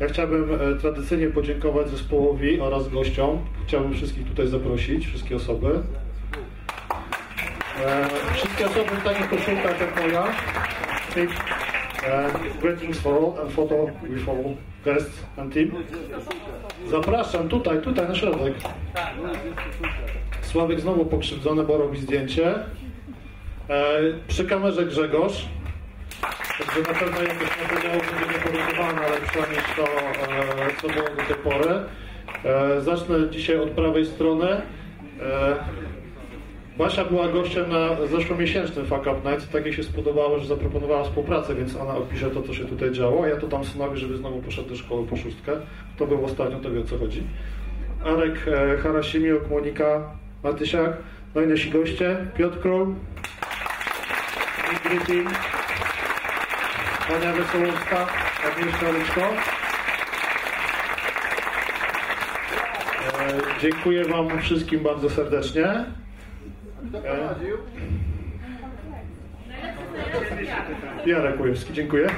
Ja chciałbym e, tradycyjnie podziękować zespołowi oraz gościom. Chciałbym wszystkich tutaj zaprosić, wszystkie osoby. E, wszystkie osoby w takich koszulkach jak moja. Greetings for all and photo with all guests and team. Zapraszam tutaj, tutaj na środek. Sławek znowu pokrzywdzony, bo robi zdjęcie. E, przy kamerze Grzegorz. Także na pewno jakoś materiału będzie nieporównywane, ale przynajmniej to, co było do tej pory. E, zacznę dzisiaj od prawej strony. E, Basia była gościem na zeszłomiesięcznym Fuck Up Night. Tak jej się spodobało, że zaproponowała współpracę, więc ona opisze to, co się tutaj działo. Ja to dam synowi, żeby znowu poszedł do szkoły po szóstkę. To był ostatnio, to wie o co chodzi. Arek e, Harasimiuk, Monika Matysiak, no i nasi goście, Piotr Król, Grytin, Ania Wesołowska, Agnieszka Ryczko. E, dziękuję Wam wszystkim bardzo serdecznie. E, Jarek Łojewski, dziękuję.